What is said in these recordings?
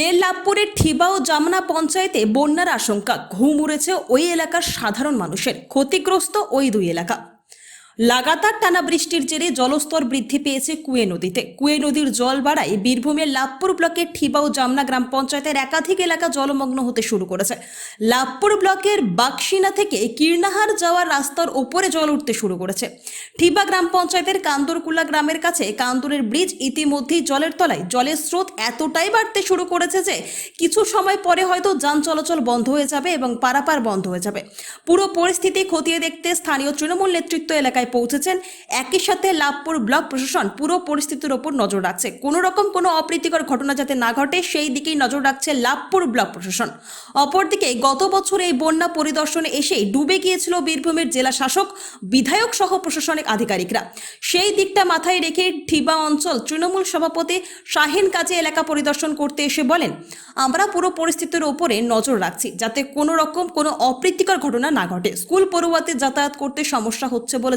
ফের লাভপুরের ঠিবা ও জামনা পঞ্চায়েতে বন্যার আশঙ্কা। ঘুম উড়েছে ওই এলাকার সাধারণ মানুষের। ক্ষতিগ্রস্ত ওই দুই এলাকা। লাগাতার টানা বৃষ্টির জেরে জলস্তর বৃদ্ধি পেয়েছে কুয়ে নদীতে। কুয়ে নদীর জল বাড়ায় বীরভূমের লাভপুর ব্লকের ঠিবা ও জামনা গ্রাম পঞ্চায়েতের একাধিক এলাকা জলমগ্ন হতে শুরু করেছে। লাভপুর ব্লকের বাক্সিনা থেকে কীর্ণাহার যাওয়ার রাস্তার ওপরে জল উঠতে শুরু করেছে। ঠিবা গ্রাম পঞ্চায়েতের কান্দরকুলা গ্রামের কাছে কান্দুরের ব্রিজ ইতিমধ্যেই জলের তলায়। জলের স্রোত এতটাই বাড়তে শুরু করেছে যে কিছু সময় পরে হয়তো যান চলাচল বন্ধ হয়ে যাবে এবং পারাপার বন্ধ হয়ে যাবে। পুরো পরিস্থিতি খতিয়ে দেখতে স্থানীয় তৃণমূল নেতৃত্ব এলাকায় পৌঁছেছেন, একই সাথে লাভপুর ব্লক প্রশাসন পুরো পরিস্থিতির ওপর নজর রাখছে। কোনো রকম কোনো অপ্রীতিকর ঘটনা যাতে না ঘটে, সেই দিকেই নজর রাখছে লাভপুর ব্লক প্রশাসন। অপরদিকে গত বছর এই বন্যা পরিদর্শনে এসেই ডুবে গিয়েছিল বীরভূমের জেলা শাসক, বিধায়ক সহ প্রশাসনিক আধিকারিকরা। সেই দিকটা মাথায় রেখে ঠিবা অঞ্চল তৃণমূল সভাপতি শাহিন কাজে এলাকা পরিদর্শন করতে এসে বলেন, আমরা পুরো পরিস্থিতির ওপরে নজর রাখছি, যাতে কোনো রকম কোনো অপ্রীতিকর ঘটনা না ঘটে। স্কুল পড়ুয়াতে যাতায়াত করতে সমস্যা হচ্ছে বলে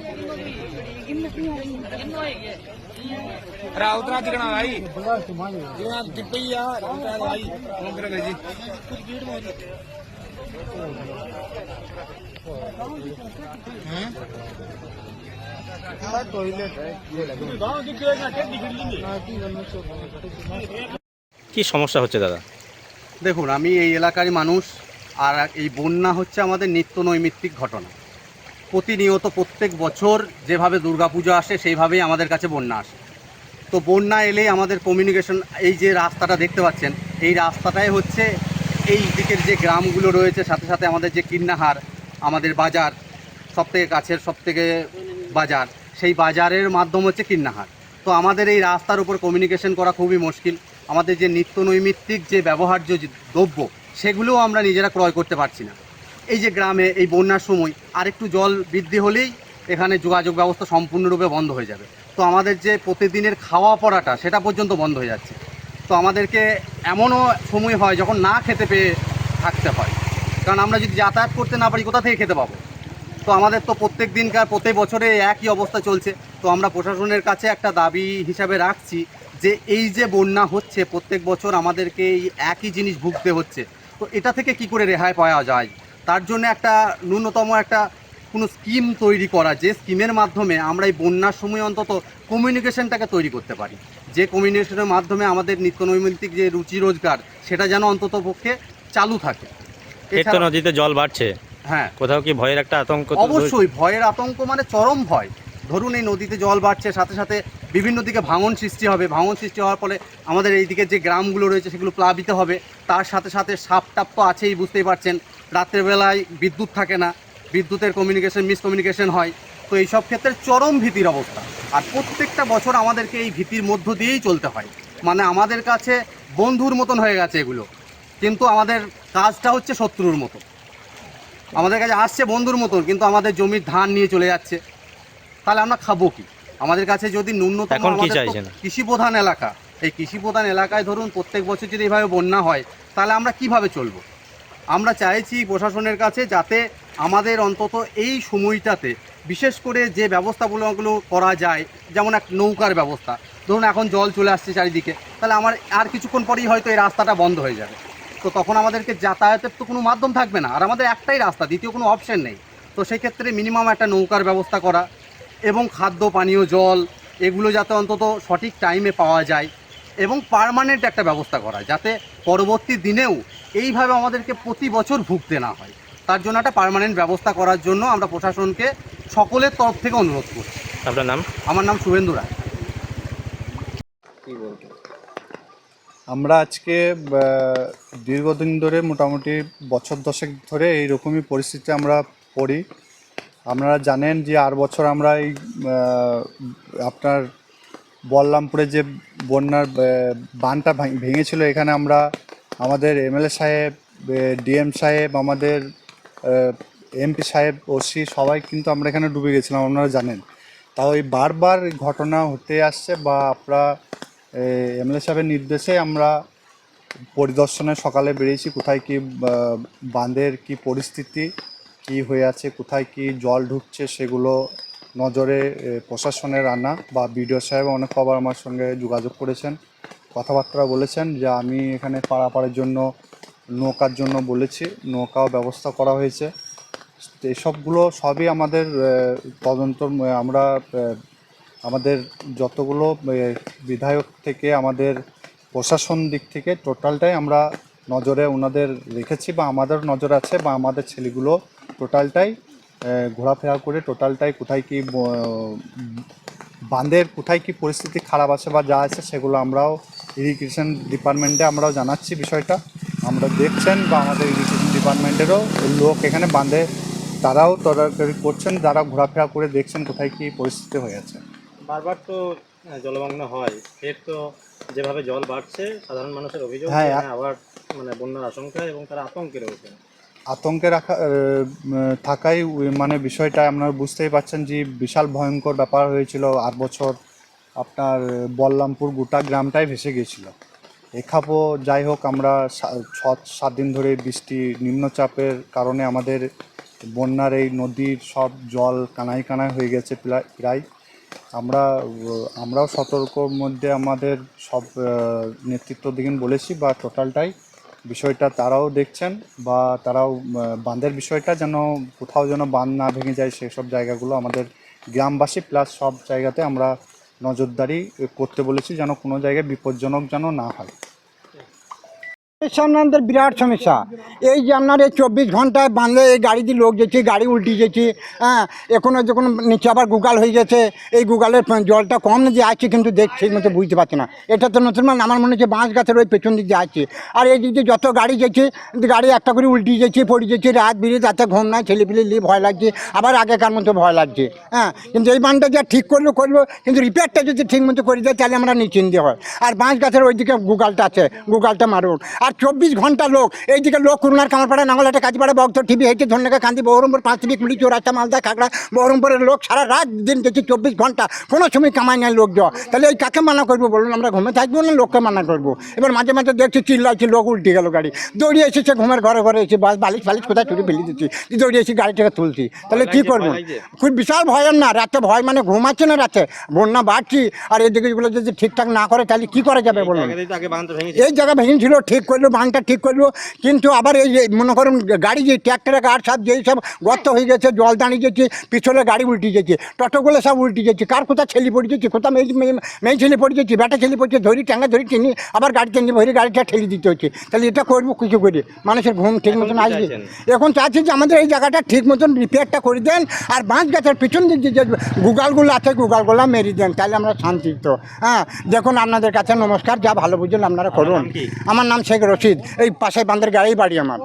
उतरा दिखना भाई जितना टिपैया उतरा भाई कौन करेगा जी गाँव की ट्रेन अटक কি সমস্যা হচ্ছে দাদা দেখুন আমি এই এলাকারই মানুষ আর এই বন্যা হচ্ছে আমাদের নিত্য নৈমিত্তিক ঘটনা প্রতিনিয়ত প্রত্যেক বছর যেভাবে দুর্গাপুজো আসে, সেইভাবেই আমাদের কাছে বন্যা আসে। তো বন্যা এলেই আমাদের কমিউনিকেশন এই যে রাস্তাটা দেখতে পাচ্ছেন, এই রাস্তাটাই হচ্ছে এই দিকের যে গ্রামগুলো রয়েছে, সাথে সাথে আমাদের যে কিন্নাহার, আমাদের বাজার, সবথেকে কাছের, সবথেকে বাজার, সেই বাজারের মাধ্যম হচ্ছে কিন্নাহার। তো আমাদের এই রাস্তার উপর কমিউনিকেশন করা খুবই মুশকিল। আমাদের যে নিত্য নৈমিত্তিক যে ব্যবহার্য দ্রব্য, সেগুলোও আমরা নিজেরা ক্রয় করতে পারছি না। এই যে গ্রামে এই বন্যার সময় আরেকটু জল বৃদ্ধি হলেই এখানে যোগাযোগ ব্যবস্থা সম্পূর্ণরূপে বন্ধ হয়ে যাবে। তো আমাদের যে প্রতিদিনের খাওয়া পড়াটা সেটা পর্যন্ত বন্ধ হয়ে যাচ্ছে। তো আমাদেরকে এমনও সময় হয় যখন না খেতে পেয়ে থাকতে হয়। কারণ আমরা যদি যাতায়াত করতে না পারি, কোথা থেকে খেতে পাবো? তো আমাদের তো প্রত্যেক দিনকার, প্রত্যেক বছরে একই অবস্থা চলছে। তো আমরা প্রশাসনের কাছে একটা দাবি হিসাবে রাখছি যে এই যে বন্যা হচ্ছে, প্রত্যেক বছর আমাদেরকে এই একই জিনিস ভুগতে হচ্ছে। তো এটা থেকে কি করে রেহাই পাওয়া যায়? তার জন্য একটা ন্যূনতম একটা কোনো স্কিম তৈরি করা যে স্কিমের মাধ্যমে আমরা এই বন্যার সময় অন্তত কমিউনিকেশনটাকে তৈরি করতে পারি। যে কমিউনিকেশনের মাধ্যমে আমাদের নিত্য নৈমিত্তিক যে রুচি রোজগার সেটা যেন অন্তত পক্ষে চালু থাকে। তো নদীতে জল বাড়ছে। হ্যাঁ। কোথাও কি ভয়ের একটা আতঙ্ক অবশ্যই ভয়ের আতঙ্ক মানে চরম ভয়। ধরুন এই নদীতে জল বাড়ছে সাথে সাথে বিভিন্ন দিকে ভাঙন সৃষ্টি হবে। ভাঙন সৃষ্টি হওয়ার ফলে আমাদের এইদিকে যে গ্রামগুলো রয়েছে সেগুলো প্লাবিত হবে। তার সাথে সাথে সাপ টাপ তো আছেই বুঝতেই পারছেন। রাত্রেবেলায় বিদ্যুৎ থাকে না বিদ্যুতের কমিউনিকেশন মিসকমিউনিকেশন হয় তো এইসব ক্ষেত্রে চরম ভীতির অবস্থা। আর প্রত্যেকটা বছর আমাদেরকে এই ভীতির মধ্য দিয়েই চলতে হয়। মানে আমাদের কাছে বন্ধুর মতন হয়ে গেছে এগুলো কিন্তু আমাদের কাজটা হচ্ছে শত্রুর মতো। আমাদের কাছে আসছে বন্ধুর মতন কিন্তু আমাদের জমির ধান নিয়ে চলে যাচ্ছে। তাহলে আমরা খাব কি? আমাদের কাছে যদি ন্যূনতম কৃষি প্রধান এলাকা এই কৃষি প্রধান এলাকায় ধরুন প্রত্যেক বছর যদি এইভাবে বন্যা হয় তাহলে আমরা কীভাবে চলবো? আমরা চাইছি প্রশাসনের কাছে যাতে আমাদের অন্তত এই সময়টাতে, বিশেষ করে যে ব্যবস্থাগুলোগুলো করা যায়, যেমন এক নৌকার ব্যবস্থা। ধরুন এখন জল চলে আসছে চারিদিকে, তাহলে আমার আর কিছুক্ষণ পরেই হয়তো এই রাস্তাটা বন্ধ হয়ে যাবে। তো তখন আমাদেরকে যাতায়াতের তো কোনো মাধ্যম থাকবে না, আর আমাদের একটাই রাস্তা, দ্বিতীয় কোনো অপশন নেই। তো সেই ক্ষেত্রে মিনিমাম একটা নৌকার ব্যবস্থা করা এবং খাদ্য, পানীয়, জল, এগুলো যাতে অন্তত সঠিক টাইমে পাওয়া যায়। এবং পারমানেন্ট একটা ব্যবস্থা করা যাতে পরবর্তী দিনেও এইভাবে আমাদেরকে প্রতি বছর ভুগতে না হয়। তার জন্য একটা পারমানেন্ট ব্যবস্থা করার জন্য আমরা প্রশাসনকে সকলের তরফ থেকে অনুরোধ করছি আপনার নাম? আমার নাম শুভেন্দু রায়। আমরা আজকে দীর্ঘদিন ধরে মোটামুটি বছর দশেক ধরে এইরকমই পরিস্থিতি আমরা পড়ি। আপনারা জানেন যে আর বছর আমরা এই আপনার বলরামপুরে যে বন্যার বানটা ভাঙ- ভেঙেছিল, এখানে আমরা আমাদের এমএলএ সাহেব ডিএম সাহেব, আমাদের এমপি সাহেব, ওসি সবাই কিন্তু আমরা এখানে ডুবে গেছিলাম, আপনারা জানেন। তাও এই বারবার ঘটনা হতে আসছে বা আপনারা এমএলএ সাহেবের নির্দেশে আমরা পরিদর্শনে সকালে বেরিয়েছি, কোথায় কি বাঁধের কি পরিস্থিতি, কি হয়ে আছে, কোথায় কি জল ঢুকছে, সেগুলো নজরে প্রশাসনের আনা বা বিডিও সাহেব অনেক খবর আমার সঙ্গে যোগাযোগ করেছেন, কথাবার্তা বলেছেন যে আমি এখানে পারাপারের জন্য, নৌকার জন্য বলেছি, নৌকাও ব্যবস্থা করা হয়েছে। এসবগুলো সবই আমাদের তদন্ত আমরা আমাদের যতগুলো বিধায়ক থেকে আমাদের প্রশাসন দিক থেকে টোটালটাই আমরা নজরে ওনাদের রেখেছি বা আমাদের নজর আছে বা আমাদের ছেলেগুলো টোটালটাই ঘোরাফেরা করে টোটালটাই কোথায় কি বাঁধের কোথায় কি পরিস্থিতি খারাপ আছে বা যা আছে সেগুলো আমরাও ইরিগেশন ডিপার্টমেন্টে আমরাও জানাচ্ছি বিষয়টা। আমরা দেখছেন বা আমাদের ইরিগেশন ডিপার্টমেন্টেরও লোক এখানে বাঁধে তারাও তদারকি করছেন যারা ঘোরাফেরা করে দেখছেন কোথায় কি পরিস্থিতি হয়ে আছে। বারবার তো জলমগ্ন হয়। ফের তো যেভাবে জল বাড়ছে সাধারণ মানুষের অভিযোগ হ্যাঁ, হ্যাঁ, আবার মানে বন্যার আশঙ্কা এবং তারা আতঙ্কে রয়েছে। আতঙ্কে রাখা থাকাই মানে বিষয়টা। আপনারা বুঝতেই পারছেন যে বিশাল ভয়ঙ্কর ব্যাপার হয়েছিল। আর বছর আপনার বল্লামপুর গোটা গ্রামটাই ভেসে গিয়েছিল। এখাপো যাই হোক, আমরা ছ, সাত দিন ধরে বৃষ্টি, নিম্নচাপের কারণে আমাদের বন্যার এই নদীর সব জল কানায় কানায় হয়ে গেছে প্রায় প্রায়। আমরা আমরাও সতর্কর মধ্যে আমাদের সব নেতৃত্ব দিকে বলেছি বা টোটালটাই। বিষয়টা তারাও দেখছেন বা তারাও বাঁধের বিষয়টা যেন কোথাও যেন বাঁধ না ভেঙে যায় সেসব জায়গাগুলো আমাদের গ্রামবাসী প্লাস সব জায়গাতে আমরা নজরদারি করতে বলেছি যেন কোনো জায়গায় বিপজ্জনক যেন না হয়। সামনে আমাদের বিরাট সমস্যা। এই যে আপনার এই চব্বিশ ঘন্টায় বাঁধলে এই গাড়ি দিয়ে লোক যেছে গাড়ি উল্টে গেছে হ্যাঁ এখনও যখন নিচে আবার গুগাল হয়ে গেছে, এই গুগালের জলটা কম যে আছে, কিন্তু দেখ ঠিক মতো বুঝতে পারছি না। এটা তো নতুন মানে আমার মনে হচ্ছে বাঁশ গাছের ওই পেছন দিক দিয়ে আছে। আর এই দিক যত গাড়ি যেছে গাড়ি একটা করে উল্টে যাচ্ছে, পড়ে যাচ্ছে, রাত বিরে রাতে ঘুম নাই ছেলে পিলে নিয়ে ভয় লাগছে, আবার আগেকার মতো ভয় লাগছে হ্যাঁ। কিন্তু এই বানটা যা ঠিক করল করল, কিন্তু রিপেয়ারটা যদি ঠিক মতো করে দেয়, তাহলে আমরা নিশ্চিন্তে হয়। আর বাঁশ গাছের ওইদিকে গুগালটা আছে, গুগালটা মারুন। আর চব্বিশ ঘণ্টা লোক। এইদিকে লোক করুণার কামারপাড়া নাঙ্গলাটা কাজপাড়া বক্ত টিভি হেঁটে ধন্যকা কান্দি বহরমপুর পাঁচটি কুড়ি চৌরাস্তা মালদা খাগড়া বহরমপুরের লোক সারা রাত দিন গেছে চব্বিশ ঘণ্টা। কোনো সময় কামাই নাই লোক যাওয়া তাহলে এই কাকে মানা করব বলুন? আমরা ঘুমে থাকব না লোককে মানা করব? এবার মাঝে মাঝে দেখছি চিল্লাচ্ছে লোক উল্টে গেল গাড়ি। দৌড়িয়ে এসেছে ঘুমের ঘরে ঘরে এসে বাস বালিশ ফালিশ কোথায় ছুটে ফেলে দিচ্ছি? দৌড়িয়ে এসে গাড়িটাকে তুলছি। তাহলে কী করব? খুব বিশাল ভয়ের না? রাতে ভয় মানে ঘুমাচ্ছে না রাতে? বন্যা বাড়ছি আর এদিকে যদি ঠিকঠাক না করে তাহলে কী করা যাবে বলুন? এই জায়গা ভেঙেছিল ঠিক করে করল বানটা ঠিক করল কিন্তু আবার এই যে মনে করুন গাড়ি যে ট্র্যাক্টরে গাড় সব যেই সব গর্ত হয়ে গেছে জল দাঁড়িয়ে গেছে পিছনে গাড়ি উল্টে গেছে টোটোগুলো সব উল্টে গেছে কার কোথা ছেলে পড়ে গেছে কোথাও মেয়ে মেয়ে- ছেলে পড়ে গেছে বেটা ছেলে পড়ছে ধরি ট্যাঙ্গা ধরি টেনে আবার গাড়ি টেনে ভরে গাড়িটা ঠেলে দিতে হচ্ছে। তাহলে এটা করব কিছু করে? মানুষের ঘুম ঠিক মতন আসবে? এখন চাচ্ছি যে আমাদের এই জায়গাটা ঠিক মতন রিপেয়ারটা করে দেন আর বাঁশ গাছের পিছন দিক যে গুগালগুলো আছে গুগালগুলো মেরে দেন তাহলে আমরা শান্তি তো হ্যাঁ দেখুন আপনাদের কাছে নমস্কার যা ভালো বুঝলেন আপনারা করুন। আমার নাম শেখ রশিদ। এই পাশে বান্ধের গাড়ি বাড়ি আমার।